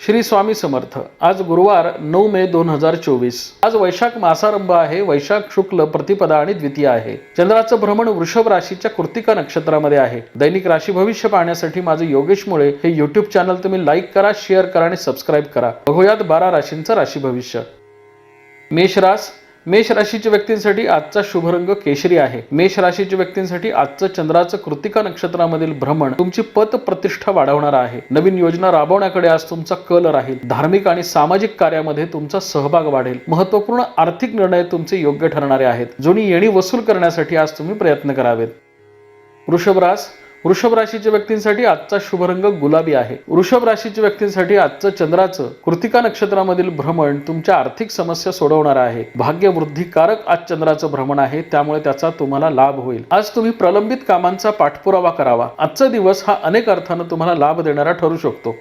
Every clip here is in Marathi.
श्री स्वामी समर्थ. आज गुरुवार नऊ मे दोन हजार चोवीस. आज वैशाख मासारंभ आहे. वैशाख शुक्ल प्रतिपदा आणि द्वितीय आहे. चंद्राचं भ्रमण वृषभ राशीच्या कृतिका नक्षत्रामध्ये आहे. दैनिक राशी भविष्य पाहण्यासाठी माझं योगेश मुळे हे युट्यूब चॅनल तुम्ही लाईक करा शेअर करा आणि सबस्क्राईब करा. बघूयात बारा राशींचं राशी भविष्य. मेष रास मेष राशीच्या व्यक्तींसाठी आजचा शुभ रंग केशरी आहे. मेष राशीच्या व्यक्तींसाठी आजचं चंद्राचं कृतिका नक्षत्रामधील भ्रमण तुमची पत प्रतिष्ठा वाढवणार आहे. नवीन योजना राबवण्याकडे आज तुमचा कल राहील. धार्मिक आणि सामाजिक कार्यामध्ये तुमचा सहभाग वाढेल. महत्त्वपूर्ण आर्थिक निर्णय तुमचे योग्य ठरणारे आहेत. जुनी येणी वसूल करण्यासाठी आज तुम्ही प्रयत्न करावेत. वृषभरास वृषभ राशीच्या व्यक्तींसाठी आजचा शुभ रंग गुलाबी आहे. वृषभ राशीच्या व्यक्तींसाठी आजचं चंद्राचं कृतिका नक्षत्रामधील भ्रमण तुमच्या आर्थिक समस्या सोडवणार आहे. भाग्य वृद्धिकारक आज चंद्राचं भ्रमण आहे त्यामुळे त्याचा तुम्हाला लाभ होईल. आज तुम्ही प्रलंबित कामांचा पाठपुरावा करावा. आजचा दिवस हा अनेक अर्थानं तुम्हाला लाभ देणारा ठरू शकतो.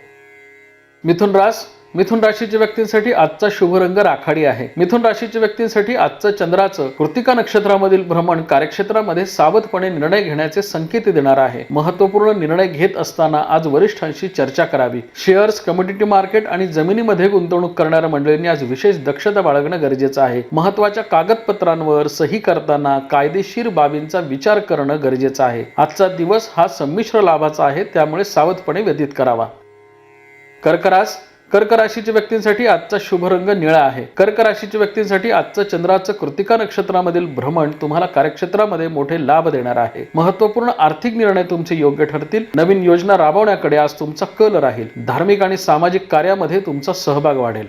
मिथुन रास मिथुन राशीच्या व्यक्तींसाठी आजचा शुभ रंग राखाडी आहे. मिथुन राशीच्या व्यक्तींसाठी आजचं चंद्राचं कृतिका नक्षत्रामधील भ्रमण कार्यक्षेत्रामध्ये सावधपणे निर्णय घेण्याचे संकेत देणार आहे. महत्त्वपूर्ण निर्णय घेत असताना आज वरिष्ठांशी चर्चा करावी. शेअर्स कमोडिटी मार्केट आणि जमिनीमध्ये गुंतवणूक करणाऱ्या मंडळींनी आज विशेष दक्षता बाळगणं गरजेचं आहे. महत्त्वाच्या कागदपत्रांवर सही करताना कायदेशीर बाबींचा विचार करणं गरजेचं आहे. आजचा दिवस हा संमिश्र लाभाचा आहे त्यामुळे सावधपणे व्यतीत करावा. कर्करास कर्क राशीच्या व्यक्तींसाठी आजचा शुभ रंग निळा आहे. कर्क राशीच्या व्यक्तींसाठी आजचं चंद्राचं कृतिका नक्षत्रामधील भ्रमण तुम्हाला कार्यक्षेत्रामध्ये मोठे लाभ देणार आहे. महत्त्वपूर्ण आर्थिक निर्णय तुमचे योग्य ठरतील. नवीन योजना राबवण्याकडे आज तुमचा कल राहील. धार्मिक आणि सामाजिक कार्यामध्ये तुमचा सहभाग वाढेल.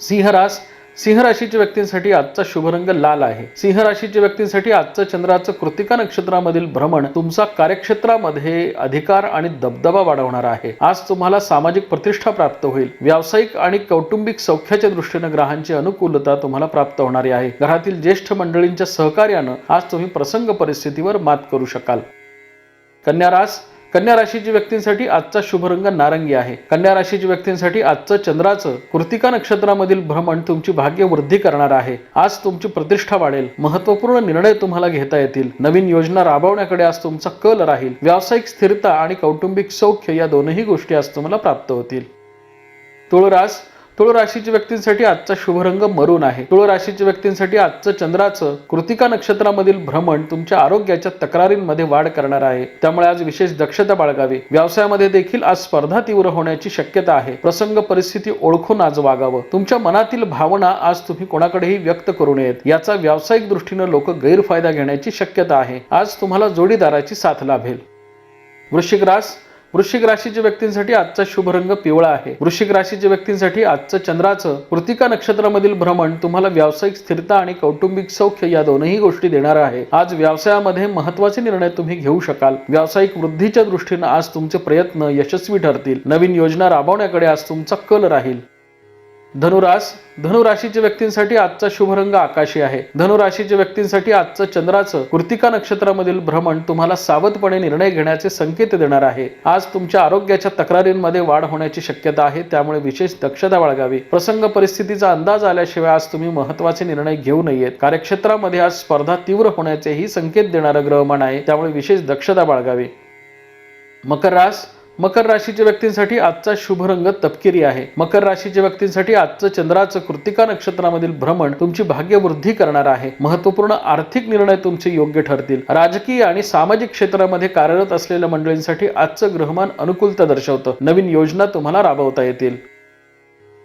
सिंहरास सिंह राशीच्या व्यक्तींसाठी आजचा शुभ रंग लाल आहे. सिंह राशीच्या व्यक्तींसाठी आजचं चंद्राचं कृतिका नक्षत्रामधील भ्रमण तुमचा कार्यक्षेत्रामध्ये अधिकार आणि दबदबा वाढवणार आहे. आज तुम्हाला सामाजिक प्रतिष्ठा प्राप्त होईल. व्यावसायिक आणि कौटुंबिक सौख्याच्या दृष्टीने ग्रहांची अनुकूलता तुम्हाला प्राप्त होणारी आहे. घरातील ज्येष्ठ मंडळींच्या सहकार्यानं आज तुम्ही प्रसंग परिस्थितीवर मात करू शकाल. कन्या रास कन्या राशीच्या व्यक्तींसाठी आजचा शुभ रंग नारंगी आहे. कन्या राशीच्या व्यक्तींसाठी आजचं चंद्राचं कृतिका नक्षत्रामधील भ्रमण तुमची भाग्य वृद्धी करणार आहे. आज तुमची प्रतिष्ठा वाढेल. महत्त्वपूर्ण निर्णय तुम्हाला घेता येतील. नवीन योजना राबवण्याकडे आज तुमचा कल राहील. व्यावसायिक स्थिरता आणि कौटुंबिक सौख्य या दोनही गोष्टी आज तुम्हाला प्राप्त होतील. तुळरास तुळ राशीच्या व्यक्तींसाठी आजचा शुभ रंग मरून आहे. तुळ राशीच्या व्यक्तींसाठी आजचं चंद्राचं कृतिका नक्षत्रामधील भ्रमण तुमच्या आरोग्याच्या तक्रारींमध्ये वाढ करणार आहे. त्यामुळे आज विशेष दक्षता बाळगावी. व्यवसायामध्ये देखील आज स्पर्धा तीव्र होण्याची शक्यता आहे. प्रसंग परिस्थिती ओळखून आज वागावं. तुमच्या मनातील भावना आज तुम्ही कोणाकडेही व्यक्त करू नयेत. याचा व्यावसायिक दृष्टीनं लोक गैरफायदा घेण्याची शक्यता आहे. आज तुम्हाला जोडीदाराची साथ लाभेल. वृश्चिक रास वृश्चिक राशीच्या व्यक्तींसाठी आजचा शुभ रंग पिवळा आहे. वृश्चिक राशीच्या व्यक्तींसाठी आजचं चंद्राचं कृतिका नक्षत्रामधील भ्रमण तुम्हाला व्यावसायिक स्थिरता आणि कौटुंबिक सौख्य या दोनही गोष्टी देणार आहे. आज व्यवसायामध्ये महत्त्वाचे निर्णय तुम्ही घेऊ शकाल. व्यावसायिक वृद्धीच्या दृष्टीनं आज तुमचे प्रयत्न यशस्वी ठरतील. नवीन योजना राबवण्याकडे आज तुमचा कल राहील. धनुरास धनुराशीच्या व्यक्तींसाठी आजचा शुभ रंग आकाशी आहे. धनुराशीच्या व्यक्तींसाठी आजचं चंद्राचं कृतिका नक्षत्रामधील भ्रमण तुम्हाला सावधपणे निर्णय घेण्याचे संकेत देणार आहे. आज तुमच्या आरोग्याच्या तक्रारींमध्ये वाढ होण्याची शक्यता आहे त्यामुळे विशेष दक्षता बाळगावी. प्रसंग परिस्थितीचा अंदाज आल्याशिवाय आज तुम्ही महत्त्वाचे निर्णय घेऊ नयेत. कार्यक्षेत्रामध्ये आज स्पर्धा तीव्र होण्याचेही संकेत देणारं ग्रहमान आहे त्यामुळे विशेष दक्षता बाळगावी. मकर रास मकर राशीच्या व्यक्तींसाठी आजचा शुभ रंग तपकिरी आहे. मकर राशीच्या व्यक्तींसाठी आजचं चंद्राचं कृतिका नक्षत्रामधील भ्रमण तुमची भाग्यवृद्धी करणार आहे. महत्त्वपूर्ण आर्थिक निर्णय तुमचे योग्य ठरतील. राजकीय आणि सामाजिक क्षेत्रामध्ये कार्यरत असलेल्या मंडळींसाठी आजचं ग्रहमान अनुकूलता दर्शवतं. नवीन योजना तुम्हाला राबवता येतील.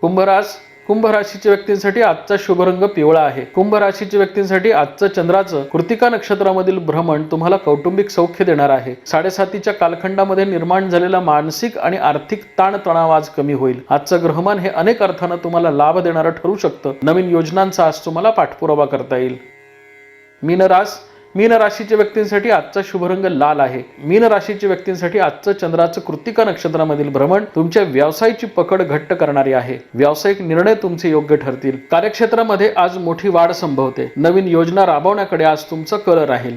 कुंभरास कुंभ राशीच्या व्यक्तींसाठी आजचा शुभ रंग पिवळा आहे. कुंभ राशीच्या व्यक्तींसाठी आजचं चंद्राचं कृतिका नक्षत्रामधील भ्रमण तुम्हाला कौटुंबिक सौख्य देणार आहे. साडेसातीच्या कालखंडामध्ये निर्माण झालेला मानसिक आणि आर्थिक ताणतणाव आज कमी होईल. आजचं ग्रहमान हे अनेक अर्थानं तुम्हाला लाभ देणारं ठरू शकतं. नवीन योजनांचा आज तुम्हाला पाठपुरावा करता येईल. मीनरास मीन राशीच्या व्यक्तींसाठी आजचा शुभरंग लाल आहे. मीन राशीच्या व्यक्तींसाठी आजचं चंद्राचं कृतिका नक्षत्रामधील भ्रमण तुमच्या व्यवसायाची पकड घट्ट करणारी आहे. व्यावसायिक निर्णय तुमचे योग्य ठरतील. कार्यक्षेत्रामध्ये आज मोठी वाढ संभवते. नवीन योजना राबवण्याकडे आज तुमचा कल राहील.